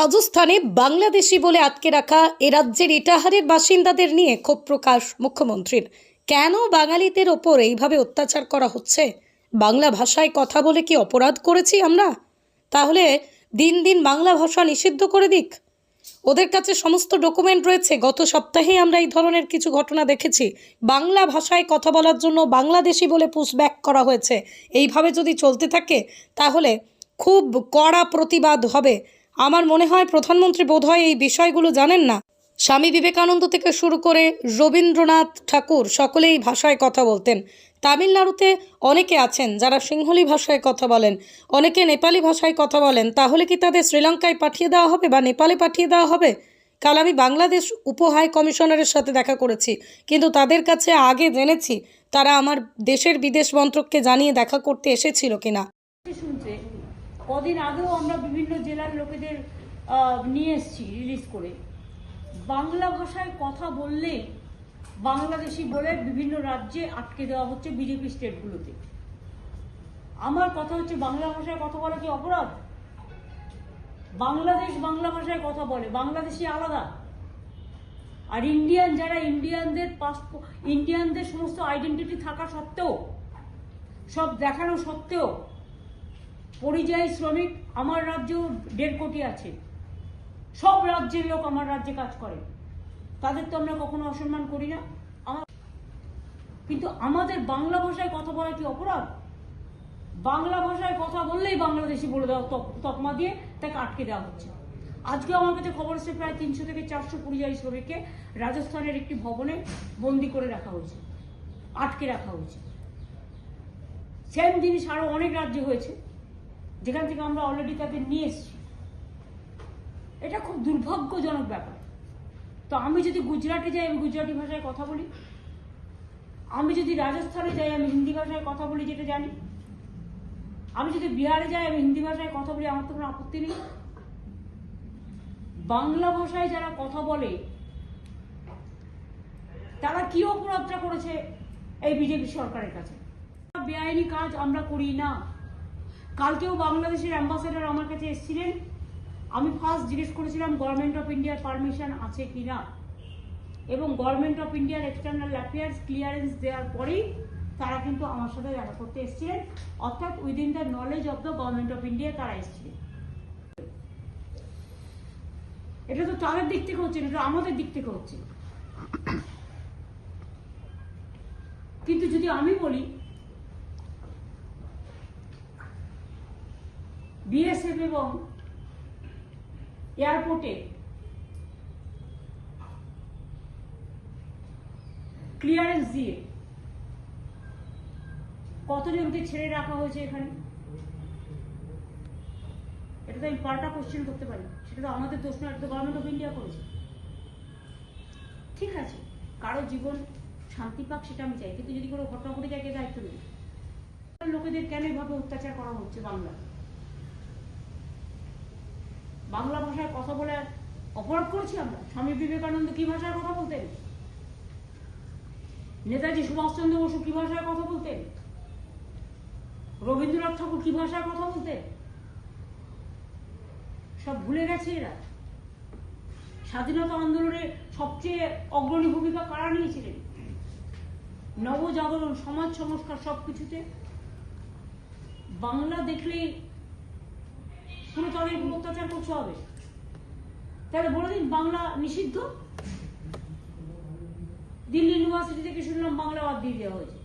রাজস্থানে বাংলাদেশি বলে আটকে রাখা এ রাজ্যের ইটাহারের বাসিন্দাদের নিয়ে ক্ষোভ প্রকাশ মুখ্যমন্ত্রীর। কেন বাঙালিদের ওপর এইভাবে অত্যাচার করা হচ্ছে? বাংলা ভাষায় কথা বলে কি অপরাধ করেছি আমরা? তাহলে দিন দিন বাংলা ভাষা নিষিদ্ধ করে দিক। ওদের কাছে সমস্ত ডকুমেন্ট রয়েছে। গত সপ্তাহে আমরা এই ধরনের কিছু ঘটনা দেখেছি। বাংলা ভাষায় কথা বলার জন্য বাংলাদেশি বলে পুশব্যাক করা হয়েছে। এইভাবে যদি চলতে থাকে, তাহলে খুব কড়া প্রতিবাদ হবে। আমার মনে হয় প্রধানমন্ত্রী বোধহয় এই বিষয়গুলো জানেন না। স্বামী বিবেকানন্দ থেকে শুরু করে রবীন্দ্রনাথ ঠাকুর সকলেই ভাষায় কথা বলতেন। তামিলনাড়ুতে অনেকে আছেন যারা সিংহলি ভাষায় কথা বলেন, অনেকে নেপালি ভাষায় কথা বলেন। তাহলে কি তাদের শ্রীলঙ্কায় পাঠিয়ে দেওয়া হবে বা নেপালে পাঠিয়ে দেওয়া হবে? কাল আমি বাংলাদেশ উপ হাই কমিশনারের সাথে দেখা করেছি, কিন্তু তাদের কাছে আগে জেনেছি তারা আমার দেশের বিদেশ মন্ত্রককে জানিয়ে দেখা করতে এসেছিল কিনা। কদিন আগেও আমরা বিভিন্ন জেলার লোকেদের নিয়ে এসেছি রিলিজ করে। বাংলা ভাষায় কথা বললে বাংলাদেশি বলে বিভিন্ন রাজ্যে আটকে দেওয়া হচ্ছে বিজেপি স্টেটগুলোতে আমার কথা হচ্ছে বাংলা ভাষায় কথা বলা কি অপরাধ? বাংলাদেশ বাংলা ভাষায় কথা বলে, বাংলাদেশি আলাদা। আর ইন্ডিয়ান যারা ইন্ডিয়ানদের পাসপোর্ট ইন্ডিয়ানদের সমস্ত আইডেন্টিটি থাকা সত্ত্বেও, সব দেখানো সত্ত্বেও পরিযায়ী শ্রমিক আমার রাজ্যেও দেড় কোটি আছে। সব রাজ্যের লোক আমার রাজ্যে কাজ করে। তাদের তো আমরা কখনো অসম্মান করি না। আমার কিন্তু আমাদের বাংলা ভাষায় কথা বলা কি অপরাধ? বাংলা ভাষায় কথা বললেই বাংলাদেশি বলে দেওয়া তক- তকমা দিয়ে তাকে আটকে দেওয়া হচ্ছে। আজকে আমার কাছে খবর এসেছে প্রায় তিনশো থেকে চারশো পরিযায়ী শ্রমিককে রাজস্থানের একটি ভবনে বন্দি করে রাখা হয়েছে। আটকে রাখা হয়েছে। সেম জিনিস আরও অনেক রাজ্যে হয়েছে। যেখান থেকে আমরা অলরেডি তাদের নিয়ে এসেছি। এটা খুব দুর্ভাগ্যজনক ব্যাপার। তো আমি যদি গুজরাটে যাই, আমি গুজরাটি ভাষায় কথা বলি। আমি যদি রাজস্থানে যাই, আমি হিন্দি ভাষায় কথা বলি যেটা জানি। আমি যদি বিহারে যাই, আমি হিন্দি ভাষায় কথা বলি, আমার তো কোনো আপত্তি নেই। বাংলা ভাষায় যারা কথা বলে, তারা কি অপরাধটা করেছে এই বিজেপি সরকারের কাছে? বেআইনি কাজ আমরা করি না। কালকেও বাংলাদেশের অ্যাম্বাসেডর আমার কাছে এসেছিলেন। আমি ফার্স্ট জিজ্ঞেস করেছিলাম গভর্নমেন্ট অফ ইন্ডিয়ার পারমিশন আছে কি না? এবং গভর্নমেন্ট অফ ইন্ডিয়ার এক্সটার্নাল অ্যাফেয়ার্স ক্লিয়ারেন্স দেওয়ার পরেই তারা কিন্তু আমার সাথে দেখা করতে এসেছিলেন। অর্থাৎ within the knowledge of the government of India তারা এসেছিলেন। এটা তো তাদের দিক থেকে হচ্ছে এটা আমাদের দিক থেকে হচ্ছে। কিন্তু যদি আমি বলি বিএসএফ এবং এয়ারপোর্টে ক্লিয়ারেন্স দিয়ে কতজনকে ছেড়ে রাখা হয়েছে এখানে? এটা তো আমি পাল্টা কোশ্চেন করতে পারি। সেটা তো আমাদের দোষ নয়, এটা তো গভর্নমেন্ট অফ ইন্ডিয়া করেছে। ঠিক আছে, কারও জীবন শান্তি পাক সেটা আমি চাই। কিন্তু যদি কোনো ঘটনা ঘটে যায় কে দায়িত্ব নেবে লোকেদের কেন এভাবে অত্যাচার করা হচ্ছে বাংলা বাংলা ভাষায় কথা বলে অপরাধ করেছি আমরা? স্বামী বিবেকানন্দ কি ভাষায় কথা বলতেন? নেতাজি সুভাষচন্দ্র বসু কি ভাষায় কথা বলতেন? রবীন্দ্রনাথ ঠাকুর কি ভাষায় কথা বলতেন? সব ভুলে গেছে এরা। স্বাধীনতা আন্দোলনে সবচেয়ে অগ্রণী ভূমিকা কারা নিয়েছিলেন? নবজাগরণ, সমাজ সংস্কার সবকিছুতে? বাংলা দেখলেই পুরো তো অনেক অত্যাচার করতে হবে তাহলে বলে দিন বাংলা নিষিদ্ধ? দিল্লি ইউনিভার্সিটি থেকে শুনলাম বাংলা বাদ দিয়ে দেওয়া হয়েছে।